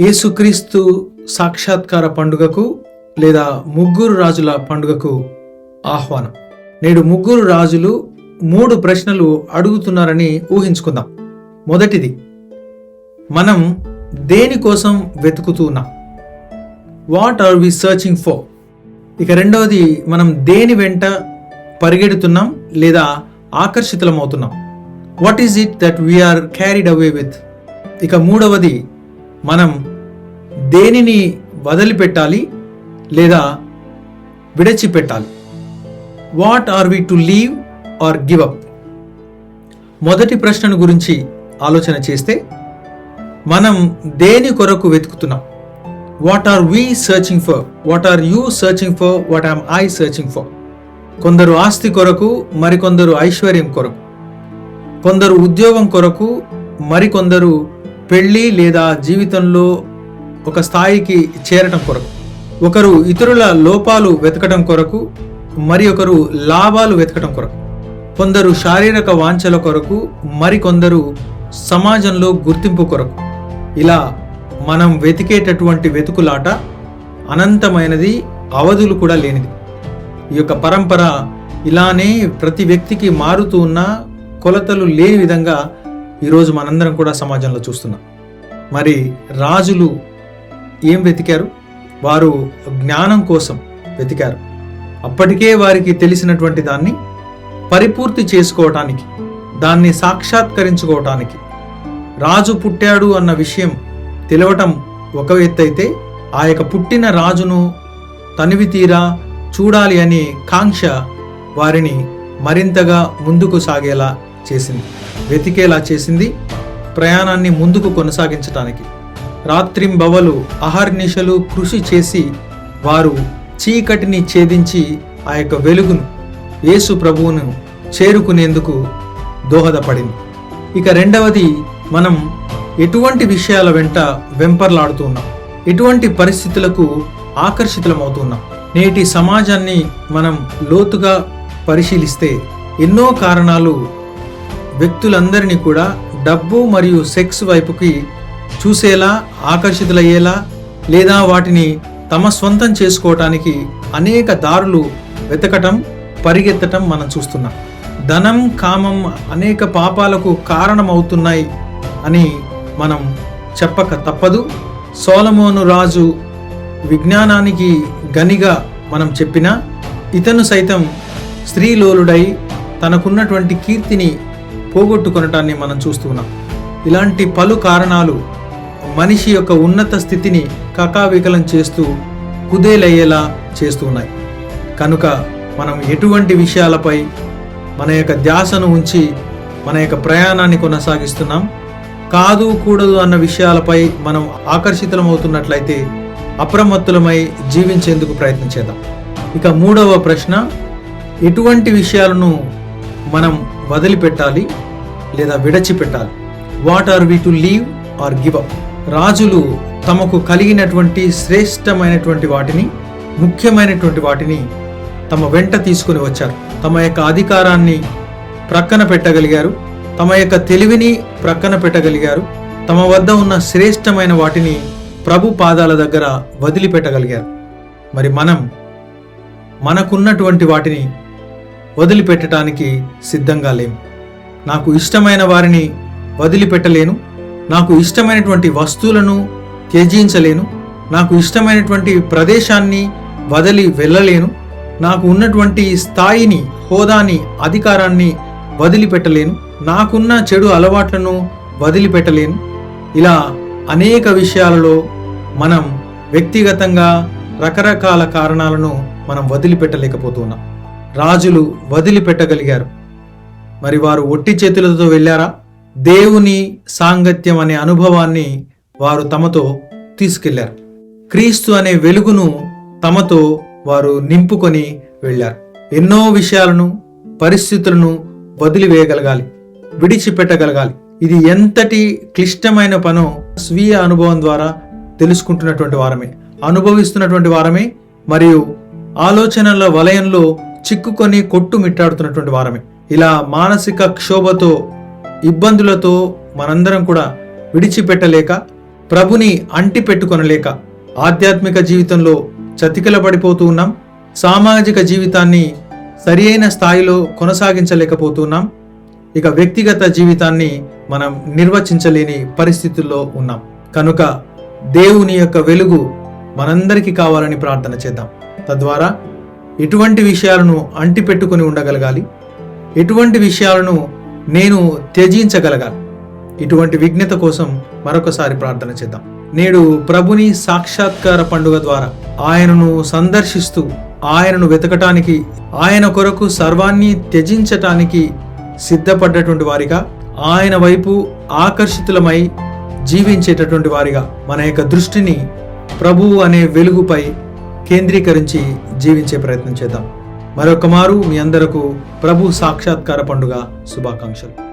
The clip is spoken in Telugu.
యేసుక్రీస్తు సాక్షాత్కార పండుగకు లేదా ముగ్గురు రాజుల పండుగకు ఆహ్వానం. నేడు ముగ్గురు రాజులు మూడు ప్రశ్నలు అడుగుతున్నారని ఊహించుకుందాం. మొదటిది మనం దేనికోసం వెతుకుతున్నాం what are we searching for ఇక రెండవది మనం దేని వెంట పరిగెడుతున్నాం లేదా ఆకర్షితులమవుతున్నాం? What is it that we're carried away with ఇక మూడవది మనం దేనిని వదిలిపెట్టాలి లేదా విడచిపెట్టాలి? What are we to leave or give up మొదటి ప్రశ్నను గురించి ఆలోచన చేస్తే మనం దేని కొరకు వెతుకుతున్నాం? What are we searching for what are you searching for what am I searching for కొందరు ఆస్తి కొరకు మరికొందరు ఐశ్వర్యం కొరకు. కొందరు ఉద్యోగం కొరకు మరికొందరు పెళ్ళి లేదా జీవితంలో ఒక స్థాయికి చేరటం కొరకు ఒకరు ఇతరుల లోపాలు వెతకటం కొరకు మరి ఒకరు లాభాలు వెతకటం కొరకు. కొందరు శారీరక వాంఛల కొరకు మరికొందరు సమాజంలో గుర్తింపు కొరకు. ఇలా మనం వెతికేటటువంటి వెతుకులాట అనంతమైనది అవధులు కూడా లేనిది. ఈ యొక్క పరంపర ఇలానే ప్రతి వ్యక్తికి మారుతూ ఉన్న కొలతలు లేని విధంగా ఈరోజు మనందరం కూడా సమాజంలో చూస్తున్నాం. మరి రాజులు ఏం వెతికారు? వారు జ్ఞానం కోసం వెతికారు. అప్పటికే వారికి తెలిసినటువంటి దాన్ని పరిపూర్తి చేసుకోవటానికి దాన్ని సాక్షాత్కరించుకోవటానికి. రాజు పుట్టాడు అన్న విషయం తెలవటం ఒక ఎత్తైతే ఆ యొక్క పుట్టిన రాజును తనివి తీరా చూడాలి అనే కాంక్ష వారిని మరింతగా ముందుకు సాగేలా చేసింది. వెతికేలా చేసింది ప్రయాణాన్ని ముందుకు కొనసాగించటానికి. రాత్రింబవలు అహర్నిశలు కృషి చేసి వారు చీకటిని ఛేదించి ఆ యొక్క వెలుగును యేసు ప్రభువును చేరుకునేందుకు దోహదపడింది. ఇక రెండవది మనం ఎటువంటి విషయాల వెంట వెంపర్లాడుతున్నాం ఎటువంటి పరిస్థితులకు ఆకర్షితులమవుతున్నాం? నేటి సమాజాన్ని మనం లోతుగా పరిశీలిస్తే ఎన్నో కారణాలు వ్యక్తులందరినీ కూడా డబ్బు మరియు సెక్స్ వైపుకి చూసేలా ఆకర్షితులయ్యేలా లేదా వాటిని తమ స్వంతం చేసుకోవటానికి అనేక దారులు వెతకటం పరిగెత్తటం మనం చూస్తున్నాం. ధనం కామం అనేక పాపాలకు కారణమవుతున్నాయి అని మనం చెప్పక తప్పదు. సోలమోను రాజు విజ్ఞానానికి గనిగా మనం చెప్పినా ఇతను సైతం స్త్రీలోలుడై తనకున్నటువంటి కీర్తిని పోగొట్టుకొనటాన్ని మనం చూస్తున్నాం. ఇలాంటి పలు కారణాలు మనిషి యొక్క ఉన్నత స్థితిని కకావికలం చేస్తూ కుదేలయ్యేలా చేస్తూ ఉన్నాయి. కనుక మనం ఎటువంటి విషయాలపై మన యొక్క ధ్యాసను ఉంచి మన యొక్క ప్రయాణాన్ని కొనసాగిస్తున్నాం? కాదు కూడదు అన్న విషయాలపై మనం ఆకర్షితమవుతున్నట్లయితే అప్రమత్తులమై జీవించేందుకు ప్రయత్నించేద్దాం ఇక మూడవ ప్రశ్న ఎటువంటి విషయాలను మనం వదిలిపెట్టాలి లేదా విడచిపెట్టాలి? What are we to leave or give up రాజులు తమకు కలిగినటువంటి శ్రేష్టమైనటువంటి వాటిని ముఖ్యమైనటువంటి వాటిని తమ వెంట తీసుకుని వచ్చారు. తమ యొక్క అధికారాన్ని ప్రక్కన పెట్టగలిగారు. తమ యొక్క తెలివిని ప్రక్కన పెట్టగలిగారు. తమ వద్ద ఉన్న శ్రేష్టమైన వాటిని ప్రభు పాదాల దగ్గర వదిలిపెట్టగలిగారు. మరి మనం మనకున్నటువంటి వాటిని వదిలిపెట్టడానికి సిద్ధంగా లేము నాకు ఇష్టమైన వారిని వదిలిపెట్టలేను. నాకు ఇష్టమైనటువంటి వస్తువులను త్యజించలేను. నాకు ఇష్టమైనటువంటి ప్రదేశాన్ని వదిలి వెళ్ళలేను. నాకు ఉన్నటువంటి స్థాయిని హోదాని అధికారాన్ని వదిలిపెట్టలేను. నాకున్న చెడు అలవాట్లను వదిలిపెట్టలేను. ఇలా అనేక విషయాలలో మనం వ్యక్తిగతంగా రకరకాల కారణాలను మనం వదిలిపెట్టలేకపోతున్నాం. రాజులు వదిలిపెట్టగలిగారు. మరి వారు ఒట్టి చేతులతో వెళ్ళారా? దేవుని సాంగత్యం అనే అనుభవాన్ని వారు తమతో తీసుకెళ్ళారు. క్రీస్తు అనే వెలుగును తమతో వారు నింపుకొని వెళ్ళారు. ఎన్నో విషయాలను పరిస్థితులను వదిలివేయగలగాలి విడిచిపెట్టగలగాలి. ఇది ఎంతటి క్లిష్టమైన పనో స్వీయ అనుభవం ద్వారా తెలుసుకుంటున్నటువంటి వారమే అనుభవిస్తున్నటువంటి వారమే మరియు ఆలోచనల వలయంలో చిక్కుకొని కొట్టుమిట్టాడుతున్నటువంటి వారమే. ఇలా మానసిక క్షోభతో ఇబ్బందులతో మనందరం కూడా విడిచిపెట్టలేక ప్రభుని అంటి పెట్టుకొనలేక ఆధ్యాత్మిక జీవితంలో చతికిల పడిపోతూ ఉన్నాం. సామాజిక జీవితాన్ని సరి అయిన స్థాయిలో కొనసాగించలేకపోతున్నాం. ఇక వ్యక్తిగత జీవితాన్ని మనం నిర్వచించలేని పరిస్థితుల్లో ఉన్నాం. కనుక దేవుని యొక్క వెలుగు మనందరికీ కావాలని ప్రార్థన చేద్దాం. తద్వారా ఎటువంటి విషయాలను అంటిపెట్టుకొని ఉండగలగాలి. ఎటువంటి విషయాలను నేను త్యజించగలగాలి. ఇటువంటి విజ్ఞత కోసం మరొకసారి ప్రార్థన చేద్దాం. నేడు ప్రభుని సాక్షాత్కార పండుగ ద్వారా ఆయనను సందర్శిస్తూ ఆయనను వెతకటానికి ఆయన కొరకు సర్వాన్ని త్యజించటానికి సిద్ధపడ్డటువంటి వారిగా ఆయన వైపు ఆకర్షితులమై జీవించేటటువంటి వారిగా మన యొక్క దృష్టిని ప్రభువు అనే వెలుగుపై కేంద్రీకరించి జీవించే ప్రయత్నం చేద్దాం. మరొక మారు మీ అందరకు ప్రభు సాక్షాత్కార పండుగ శుభాకాంక్షలు.